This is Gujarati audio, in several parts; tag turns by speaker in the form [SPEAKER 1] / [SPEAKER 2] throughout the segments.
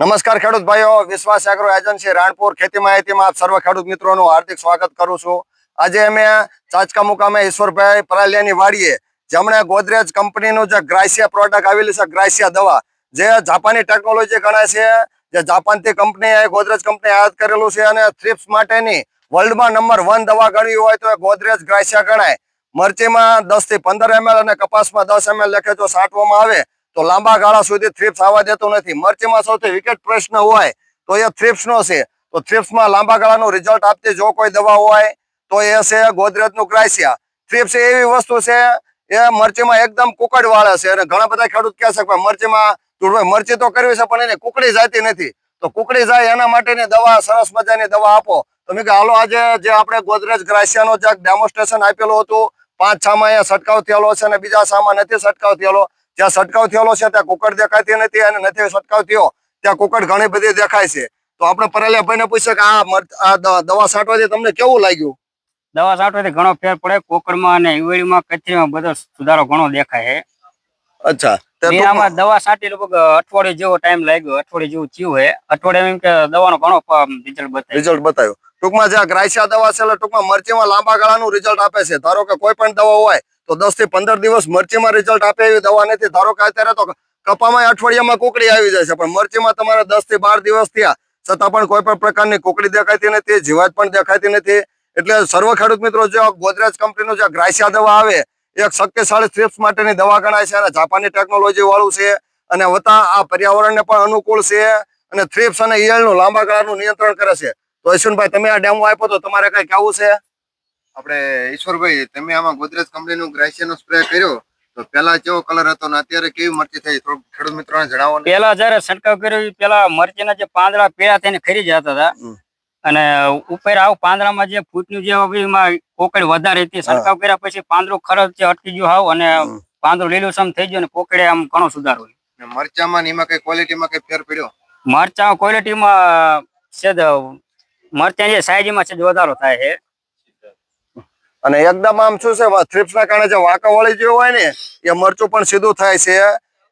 [SPEAKER 1] નમસ્કાર ખેડૂત ભાઈઓ, વિશ્વાસ એગ્રો એજન્સી રાણપુર ખેતી માહિતીમાં આપ સર્વ ખેડૂત મિત્રોનું હાર્દિક સ્વાગત કરું છું. આજે અમે ચાચકા મુકામે ઈશ્વરભાઈ પરાલિયાની વાડીએ જેમણે ગોદરેજ કંપનીનું જે ગ્રાસિયા પ્રોડક્ટ આવેલી છે, ગ્રાસિયા દવા, જે જાપાની ટેકનોલોજી ગણાય છે, જે જાપાનથી કંપનીએ ગોદરેજ કંપની આયાત કરેલું છે અને થ્રિપ્સ માટેની વર્લ્ડમાં નંબર વન દવા ગણવી હોય તો ગોદરેજ ગ્રાસિયા ગણાય. મરચીમાં દસથી પંદર એમએલ અને કપાસમાં દસ એમએલ લેખે જો છાંટવામાં આવે. તો લાંબા ગાળા સુધી થ્રિપ્સ આવવા દેતો નથી. મરચીમાં સૌથી વિકેટ પ્રશ્ન હોય તો એ થ્રીપ્સ નો છે. તો થ્રિપ્સમાં લાંબા ગાળાનું રિઝલ્ટ આપતી જો કોઈ દવા હોય તો એ છે ગોદરેજનું ક્રાઇસિયા થ્રિપ્સ એવી વસ્તુ છે, એ મરચીમાં એકદમ કુકડ વાળે છે. અને ઘણા બધા ખેડૂત કહે છે કે મરચીમાં મરચી તો કરવી છે, પણ એને કુકડી જાતી નથી. તો કુકડી જાય એના માટેની દવા, સરસ મજાની દવા આપો. તો મેં કે હાલો, આજે જે આપણે ગોદરેજ ગ્રાસિયાનો જે ડેમોન્સ્ટ્રેશન આપેલું હતું, પાંચ છામાં અહીંયા છટકાવ થયેલો છે અને બીજા છામાં નથી છટકાવ થયેલો જ્યાં છટકાવ થયેલો છે ત્યાં કુકડ દેખાતી નથી અને નથી છટકાવ થયો ત્યાં કુકડ ઘણી બધી દેખાય છે. તો આપણે પરેલિયા ભાઈને પૂછે કે આ દવા છાંટવાથી તમને કેવું લાગ્યું?
[SPEAKER 2] દવા છાંટવાથી ઘણો ફેર પડે કોકડમાં અને ઈવડીમાં કચરીમાં બધો સુધારો ઘણો દેખાય છે.
[SPEAKER 1] અચ્છા
[SPEAKER 2] આમાં દવા છાંટી લગભગ અઠવાડિયે જેવો ટાઈમ લાગ્યો અઠવાડિયે જેવું થયું હે અઠવાડિયે એમ કે દવાનો ઘણો રિઝલ્ટ બતાવ્યો.
[SPEAKER 1] રિઝલ્ટ બતાવ્યો. ટૂંકમાં જે ગ્રાઇસિયા દવા છે એટલે ટૂંકમાં મરચીમાં લાંબા ગાળાનું રિઝલ્ટ આપે છે. ધારો કે કોઈ પણ દવા હોય તો દસથી પંદર દિવસ મરચીમાં રિઝલ્ટ આપે એવી દવા નથી. ધારો કે અત્યારે તો કપામાં અઠવાડિયામાં કુકડી આવી જાય છે, પણ મરચીમાં તમારે દસથી બાર દિવસ થયા, છતાં પણ કોઈ પણ પ્રકારની કુકડી દેખાતી નથી, જીવાત પણ દેખાતી નથી. એટલે સર્વ ખેડૂત મિત્રો, જે ગોદરેજ કંપનીનું જે ગ્રાસિયા દવા આવે એક શક્તિશાળી સ્ટ્રીપ્સ માટેની દવા ગણાય છે અને જાપાની ટેકનોલોજી વાળું છે. અને વતા આ પર્યાવરણને પણ અનુકૂળ છે અને થ્રીપ્સ અને ઈયળનું લાંબા ગાળાનું નિયંત્રણ કરે છે. તો યશુનભાઈ તમે આ ડેમો આપ્યો તો તમારે કઈ કેવું છે?
[SPEAKER 3] આપણે ઈશ્વરભાઈ તમે આમાં ગોદરેજ કંપનીનું ગ્રાસિયાનો સ્પ્રે કર્યો તો પેલા કેવો કલર હતો ને અત્યારે કેવી મરચી થઈ? થોડું ખેડૂત મિત્રોને જણાવો
[SPEAKER 2] પેલા જયારે છંટકાવ કર્યો પેલા મરચીના જે પાંદડા પીળા થઈને ખરી જતા હતા. અને ઉપર આવ પાંદડામાં જે ફૂટનું જે કોકડ વધારે હતી. છંટકાવ કર્યા પછી પાંદડું ખરબ છે અટકી ગયું હાવ અને. પાંદડું લીલુંછમ થઈ ગયું અને કોકડે આમ ઘણો સુધારો
[SPEAKER 3] મરચામાં ને એમાં કઈ ક્વોલિટીમાં કઈ ફેર પડ્યો?
[SPEAKER 2] મરચાં ક્વોલિટીમાં છે મરચાં જે સાઈઝમાં છે વધારો થાય છે.
[SPEAKER 1] અને એકદમ આમ શું છે થ્રીપ્સના કારણે જે વાંકા વળી જેવું હોય ને એ મરચું પણ સીધું થાય છે.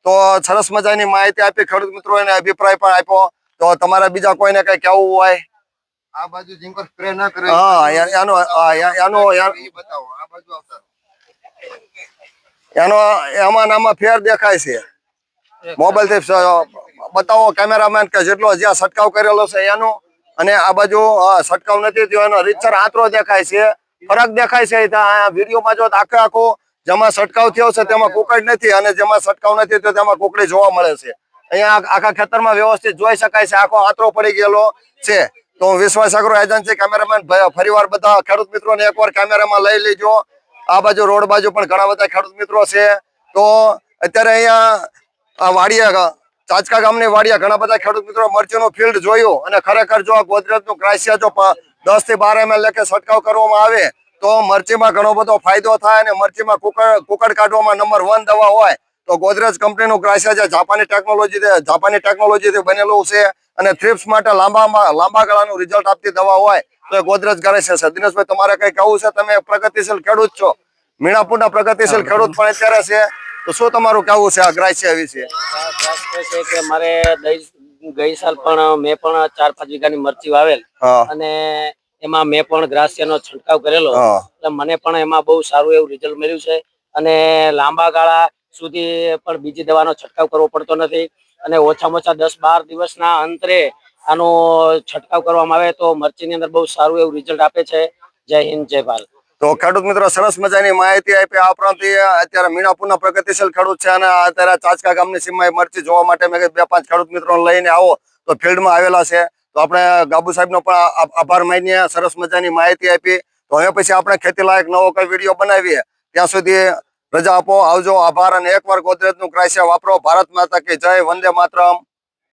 [SPEAKER 1] તો સરસ મજાની માહિતી આપી ખેડૂત મિત્રો એને અભિપ્રાય પણ આપ્યો. તો તમારા બીજા કોઈને કઈ કેવું હોય?
[SPEAKER 3] આ બાજુ જીંકો સ્પ્રે ના કરે.
[SPEAKER 1] હા એનો એનો
[SPEAKER 3] બતાવો આ બાજુ આવતા
[SPEAKER 1] એનો એમાં ફેર દેખાય છે. મોબાઈલથી બતાવો કેમેરામેન કે જેટલો જ્યાં છંટકાવ કરેલો છે એનો. અને આ બાજુ હા, નથી થયો એનો રીતસર આંતરો દેખાય છે. ફરક દેખાય છે. વિડીયોમાં જો આખે આખો જેમાં છટકાવ થયો છે, તેમાં કુકડ નથી અને જેમાં છટકાવ નથી તો તેમાં કુકડી જોવા મળે છે. અહીંયા આખા ખેતરમાં વ્યવસ્થિત જોઈ શકાય છે. આખો આંતરો પડી ગયેલો છે. તો હું વિશ્વાસ અગ્રો એજન્સી કેમેરામેન ફરીવાર બધા ખેડૂત મિત્રોને એકવાર કેમેરામાં લઈ લેજો. આ બાજુ રોડ બાજુ પણ ઘણા બધા ખેડૂત મિત્રો છે. તો અત્યારે અહીંયા વાડિયા ચાચકા ગામની વાડિયા ઘણા બધા ખેડૂત મિત્રો મરચીનું ફિલ્ડ જોયું અને ખરેખર જો આ ગોદરેજનું ક્રાઇસિયા જો દસથી બાર એમએલ લેખે છંટકાવ કરવામાં આવે તો મરચીમાં ઘણો બધો ફાયદો થાય અને મરચીમાં કુકડ કુકડ કાઢવામાં નંબર વન દવા હોય તો ગોદરેજ કંપનીનું ક્રાઇસિયા છે જાપાની ટેકનોલોજી જાપાની ટેકનોલોજીથી બનેલું છે અને થ્રિપ્સ માટે લાંબામાં, લાંબા ગાળાનું રિઝલ્ટ આપતી દવા હોય તો ગોદરેજ ક્રાઇસિયા છે. દિનેશભાઈ, તમારે કઈ કહેવું છે? તમે પ્રગતિશીલ ખેડૂત છો. મીણાપુરના પ્રગતિશીલ ખેડૂત પણ અત્યારે છે. તો શું તમારું કહેવું છે આ ગ્રાસિયા વિશે?
[SPEAKER 4] મારે ગઈ સાલ પણ મેં પણ ચાર પાંચ વીઘાની મરચી વાવેલ. અને એમાં મેં પણ ગ્રાસિયાનો છંટકાવ કરેલો. એટલે મને પણ એમાં બહુ સારું એવું રિઝલ્ટ મળ્યું છે. અને લાંબા ગાળા સુધી પણ બીજી દવાનો છંટકાવ કરવો પડતો નથી. અને ઓછામાં ઓછા દસ બાર દિવસના અંતરે આનો છંટકાવ કરવામાં આવે તો મરચીની અંદર બહુ સારું એવું રિઝલ્ટ આપે છે. જય હિન્દ જય ભારત.
[SPEAKER 1] તો ખેડૂત મિત્રો, સરસ મજાની માહિતી આપી. આ ઉપરાંત અત્યારે મીણાપુરના પ્રગતિશીલ ખેડૂત છે અને અત્યારે ચાચકા ગામની સીમાએ મરચી જોવા માટે મેં બે પાંચ ખેડૂત મિત્રોને લઈને આવો. તો ફિલ્ડમાં આવેલા છે. તો આપણે ગાબુ સાહેબનો પણ આભાર માનીએ. સરસ મજાની માહિતી આપી. તો હવે પછી આપણે ખેતી લાયક નવો કઈ વીડિયો બનાવીએ. ત્યાં સુધી રજા આપો, આવજો. આભાર અને એકવાર ગોદરેજનું ક્રાઇસિયા વાપરો. ભારત માતા કે જય. વંદે માતરમ.